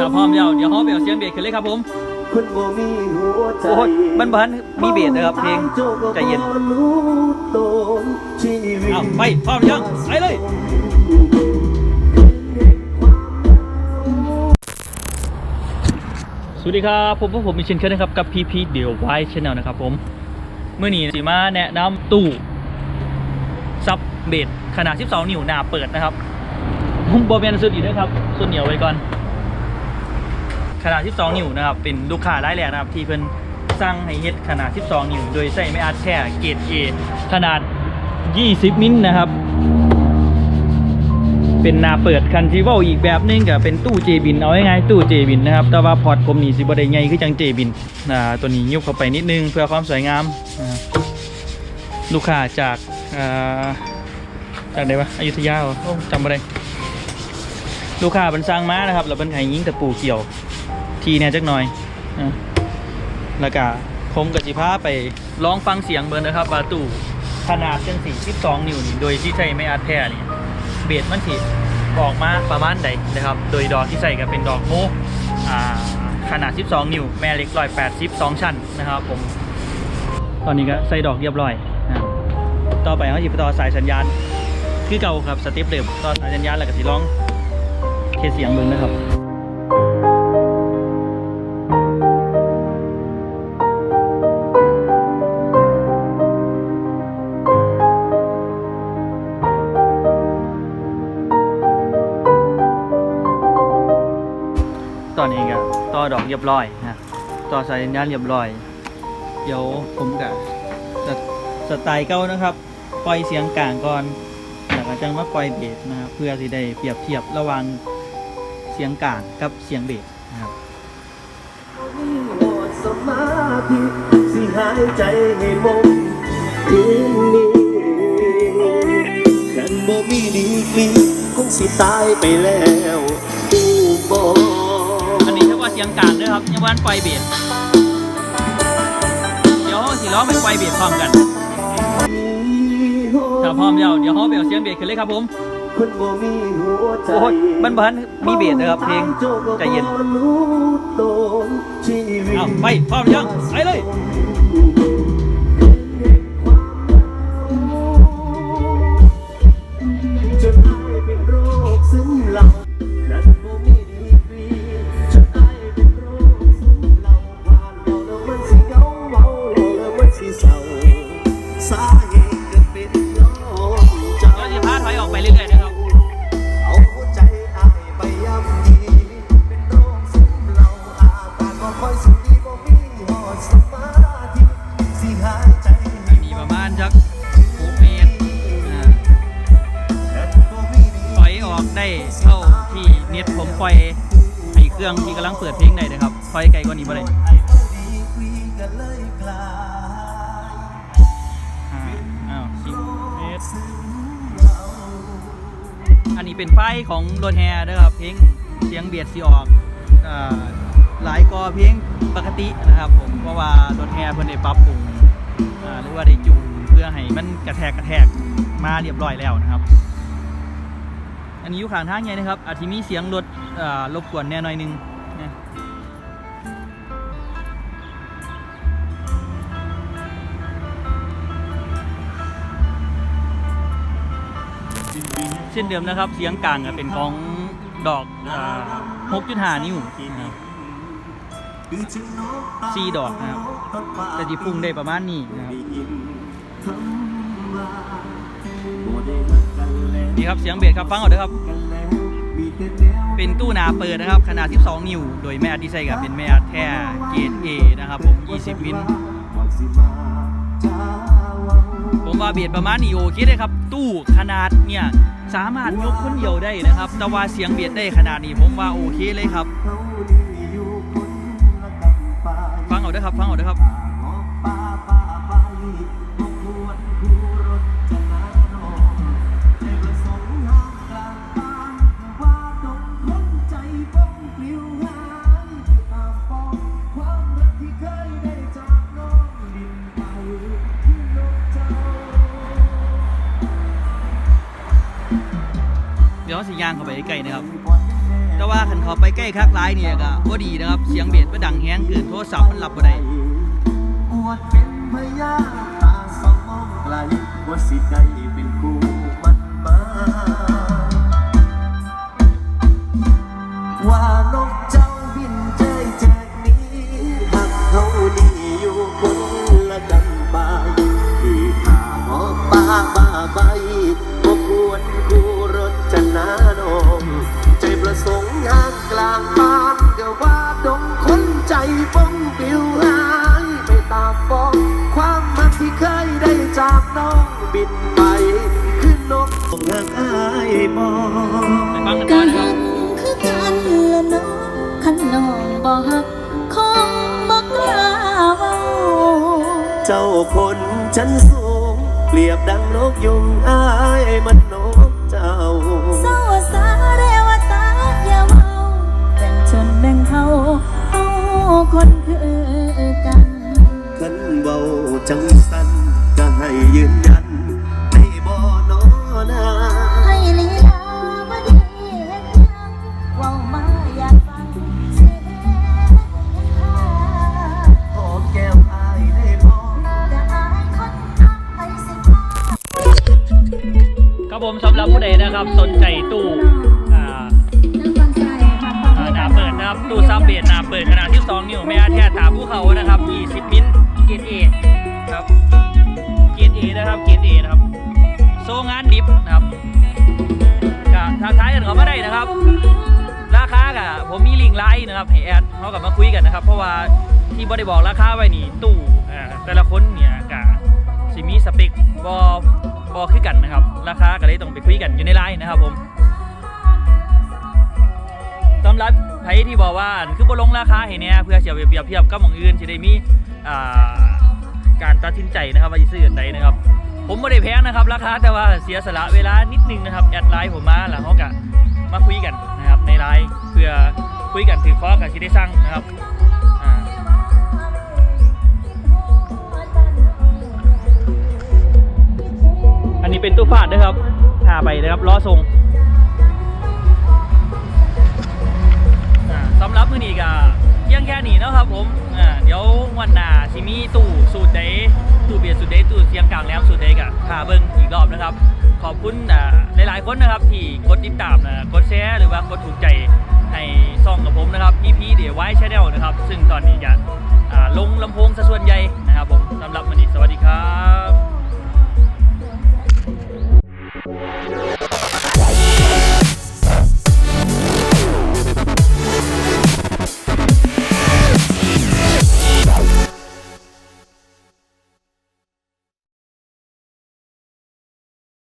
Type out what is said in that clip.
ถ้าพร้อมแล้วเดี๋ยวเขาไปเอาเสียงเบสขึ้นเลยครับผมคนบ่มีหัวใจโอ้ยมันบ้านมีเบสนะครับเพลงใจเย็นรู้ตนชีวิตเอาไปพร้อมยังไปเลยสวัสดีครับผมพวกผมมีเช่นเคยนะครับกับพีพีเดียวไว้ชแนลนะครับผมเมื่อนี้สีมาแนะนำตู้ซับเบสขนาด 12 นิ้วหน้าเปิดนะครับผมบอแมนสุดอีกนะครับสุดเหนียวไว้ก่อน ขนาด 12 นิ้วนะครับ เป็นลูกค้ารายแรกนะครับ ที่เพิ่นสร้างให้เฮ็ดขนาด 12 นิ้ว โดยใส่ไม่อัดแค่เกรด A ขนาด 20 มิลนะครับ เป็นหนาเปิดคันทีเว่าอีกแบบหนึงก็เป็นตู้เจบินเอาง่ายๆตู้เจบินนะครับ แต่ว่าพอร์ตผมนี่สิบ่ได้ใหญ่คือจังเจบินอ่าตัวนี้ยุบเข้าไปนิดนึงเพื่อความสวยงามนะลูกค้าจากอ่าจากไหนวะอยุธยาจำบ่ได้ ลูกค้าเป็นสร้างม้านะครับแล้วเป็นไห้ยิงตะปูเกี่ยว ทีเนี่ยจักหน่อยอะแล้วก็ผมกับจิพาไปลองฟังเสียงเบิร์นะครับว่าตู้ขนาดเส้นสี่สิบสองนิ้วนี่โดยที่ใช้ไม่อัดแท้นี่เบสมันถีออกมาประมาณใดนะครับ โดยดอกที่ใส่ก็เป็นดอกโมอ่าขนาด 12 นิ้ว แม่เล็กร้อยแปดสิบสองชั้นนะครับผม ตอนนี้ก็ใส่ดอกเรียบร้อยนะต่อไปเขาจะไปต่อสายสัญญาณ คือเก่าครับสต็ปเดิมต่อสายสัญญาณแล้วก็สิลอง ทเสียงมึงนะครับตอนนี้ก็ต่อดอกเรียบร้อยนะต่อสายสัญญาณเรียบร้อย เดี๋ยวผมกับสไตล์เก่านะครับ ปล่อยเสียงกลางก่อนแล้วก็จังมาปล่อยเบสนะครับ เพื่อที่ได้เปรียบเทียบระหว่าง เสียงกลางกับเสียงเบสนะครับมีหมดสมาธิสิหายใจให้มงคืนนี้ขันบ่มีดีกรีคงสิตายไปแล้วดูบ่อันนี้เรียกว่าเสียงกลางด้วยครับยังวันปล่อยเบสเดี๋ยวเราสิร้องไปปล่อยเบสพร้อมกันถ้าพร้อมแล้วเดี๋ยวเขาไปเอาเสียงเบสขึ้นเลยครับผม คนบ่มีหัวใจโอ้ยบ้านบ้านมีเบสนะครับเพลงใจเย็นรู้ตนชีวิตเอาไปพร้อมยังไปเลย รื่องที่กำลังเปิดเพลงได้นะครับปล่อยไกลกว่านี้บ่ได้ไอ้ผู้ดีคุยกันเลยกลายอ่าอ้าวสิบเมตรอันนี้เป็นไฟของรถแฮนะครับ เพลงเสียงเบียดสีออกอ่าหลายกอเพลงปกตินะครับผมเพราะว่ารถแฮเพิ่นได้ปรับปรุงอ่าหรือว่าได้จูนเพื่อให้มันกระแทกกระแทกมาเรียบร้อยแล้วนะครับ อันนี้อยู่ข้างทางไงนะครับ อาจจะมีเสียงรถรบกวนแน่หน่อยหนึงนะเช่นเดิมนะครับ เสียงกลางเป็นของดอกอ่า6.5 นิ้วสี่ดอกนะครับแต่ที่พุ่งได้ประมาณนี้นะครับ นี่ครับเสียงเบสครับฟังเอาเด้อครับ เป็นตู้หนาเปิดนะครับ ขนาด 12 นิ้ว โดยแม่อัดที่ใส่กับเป็นแม่อัดแท้เกรด A นะครับผม 20 มิลผมว่าเบียดประมาณนี้โอเคเลยครับ ตู้ขนาดเนี่ยสามารถยกคนเดียวได้นะครับ แต่ว่าเสียงเบียดได้ขนาดนี้ผมว่าโอเคเลยครับ ฟังเอาเด้อครับ ฟังเอาเด้อครับ ดี๋ยวสิยางเข้าไปใกล้ๆนะครับ แต่ว่าขันเขาไปใกล้คักร้ายเนี่ยก็บ่ดีนะครับ เสียงเบสมันดังแห้งเกินโทรศัพท์มันรับบ่ได้ปวดเป็นพยาตาสองมองไกลว่าสิได้ เคยได้จากน้องบินไป ขึ้นนกส่งหางอายมองไปฟังกันก็ก่อนนะครับหักคือกันละน้องขันน้องบ่ฮักคงบ่กล้าเว้าเจ้าคนชั้นสูง เปรียบดังนกยุงอายมันนกเจ้าเศร้าสาเรวตาอย่าเว้าแบ่งชนแบ่งเฮาเฮาคนคือกันขันเบ ครับผมสำหรับผู้ใดนะครับ สนใจตู้อ่านั่งฟังใจค่ะฟังอ่าหนาเปิดนะครับตู้ซับเบสหนาเปิดขนาดที่2นิ้วไม่อาแท้ถามผู้เขานะครับ20มิลเกรดเอครับเกรดเอนะครับเกรดเอนะครับโซงานดิฟนะครับก็ทักทายกันเข้ามาได้นะครับ ราคากับผมมีลิงก์ไลน์นะครับให้แอดเขากลับมาคุยกันนะครับ เพราะว่าที่บได้บอกราคาไว้นี่ตู้อ่าแต่ละคนเนี่ยกะสิมีสเปคบอ บอคือกันนะครับ ราคาก็เลยต้องไปคุยกันอยู่ในไลน์นะครับผมสำหรับไผที่บอกว่าคือบลงราคาให้เนี่ยเพื่อเสียเปรียบเทียบกับหมองอื่นจะได้มีการตัดสินใจนะครับว่าจะซื้ออันใดนะครับ ผมไม่ได้แพงนะครับราคาแต่ว่าเสียสละเวลานิดนึงนะครับแอดไลน์ผมมาแล้วเขากะมาคุยกันนะครับในไลน์เพื่อคุยกันถือข้อกับที่ได้สร้างนะครับ เป็นตู้ฟาดนะครับหาไปนะครับล้อทรงสำหรับมือนี้ก็เพียงแค่นี้นะครับผมเดี๋ยววันหน้าสิมีตู้สูตรใดตู้เบียร์สูตรใดตู้เสียงกลางแหลมสูตรใดกับหาเบิ้งอีกรอบนะครับ ขอบคุณอ่หลายๆคนนะครับ ที่กดติดตามนะกดแชร์หรือว่ากดถูกใจให้ซ่องกับผมนะครับ EP เดี๋ยวไว้ชแนลนะครับ ซึ่งตอนนี้จะลงลำโพงซะส่วนใหญ่นะครับผมสำหรับวันนี้สวัสดีครับ